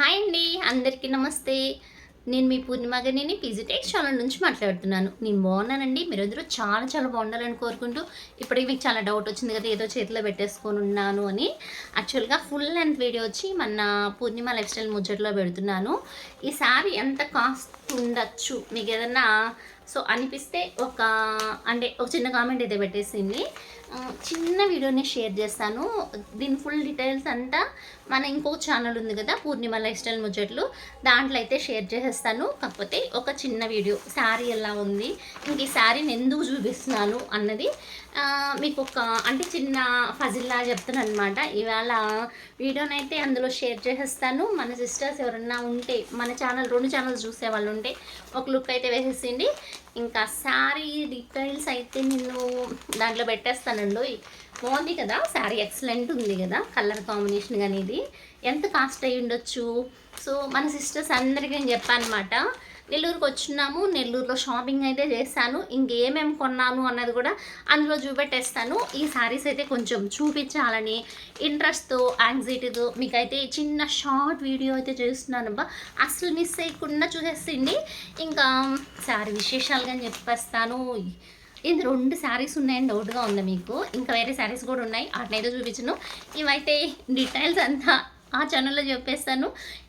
Hi అండి అందరికీ నమస్తే. నేను మీ పూర్ణిమ గనిని పీజీ ఛానల్ నుంచి మాట్లాడుతున్నాను. నేను బాగున్నానండి మీరు అందరూ చాలా చాలా బాగుండాలని కోరుకుంటూ ఇప్పటికి మీకు చాలా డౌట్ వచ్చింది కదా ఏదో చేతిలో పెట్టేసుకొని ఉన్నాను అని. యాక్చువల్గా ఫుల్ లెంత్ వీడియో వచ్చి మన పూర్ణిమ లైఫ్ స్టైల్ ముచ్చట్లో పెడుతున్నాను. ఈ శారీ ఎంత కాస్ట్ ఉండొచ్చు. మీకు ఏదన్నా సో అనిపిస్తే ఒక అంటే ఒక చిన్న కామెంట్ అయితే పెట్టేసింది. చిన్న వీడియోని షేర్ చేస్తాను. దీని ఫుల్ డీటెయిల్స్ అంతా మన ఇంకో ఛానల్ ఉంది కదా పూర్ణిమ లైఫ్ స్టైల్ ముచ్చట్లు. దాంట్లో అయితే షేర్ చేసేస్తాను. కాకపోతే ఒక చిన్న వీడియో శారీ ఎలా ఉంది ఇంక ఈ శారీని ఎందుకు చూపిస్తున్నాను అన్నది మీకు ఒక అంటే చిన్న ఫజిల్లా చెప్తాను అనమాట ఇవాళ వీడియోనైతే అందులో షేర్ చేసేస్తాను. మన సిస్టర్స్ ఎవరన్నా ఉంటే మన ఛానల్ రెండు ఛానల్స్ చూసే వాళ్ళు ఉంటే ఒక లుక్ అయితే వేసేసింది. ఇంకా శారీ డీటెయిల్స్ అయితే నేను దాంట్లో పెట్టేస్తానండి. బాగుంది కదా? శారీ ఎక్సలెంట్ ఉంది కదా? కలర్ కాంబినేషన్ కానీ ఇది. ఎంత కాస్ట్ అయి ఉండొచ్చు సో మన సిస్టర్స్ అందరికీ నేను చెప్పాను అనమాట నెల్లూరుకి వచ్చినాము నెల్లూరులో షాపింగ్ అయితే చేస్తాను ఇంకేమేమి కొన్నాను అన్నది కూడా అందులో చూపెట్టేస్తాను. ఈ శారీస్ అయితే కొంచెం చూపించాలని ఇంట్రెస్ట్తో యాంగ్జైటీతో మీకైతే చిన్న షార్ట్ వీడియో అయితే చేస్తున్నాను అబ్బా. అసలు మిస్ అయ్యకుండా చూసేసింది ఇంకా శారీ విశేషాలు కానీ చెప్పేస్తాను. ఇది రెండు శారీస్ ఉన్నాయని డౌట్గా ఉంది మీకు. ఇంకా వేరే శారీస్ కూడా ఉన్నాయి. వాటినైతే చూపించను. ఇవైతే డీటెయిల్స్ అంతా ఆ ఛానల్లో చెప్పేస్తాను.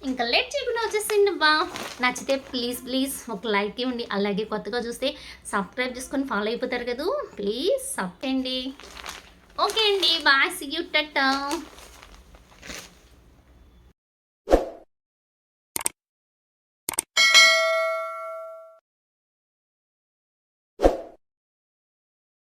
ఇంకా లేట్ చేయకుండా వచ్చేసింది బా. నచ్చితే ప్లీజ్ ప్లీజ్ ఒక లైక్ ఇవ్వండి. అలాగే కొత్తగా చూస్తే సబ్స్క్రైబ్ చేసుకొని ఫాలో అయిపోతారు కదా. ప్లీజ్ సబ్ అండి ఓకే అండి బాయ్ సీ యూ టట్టా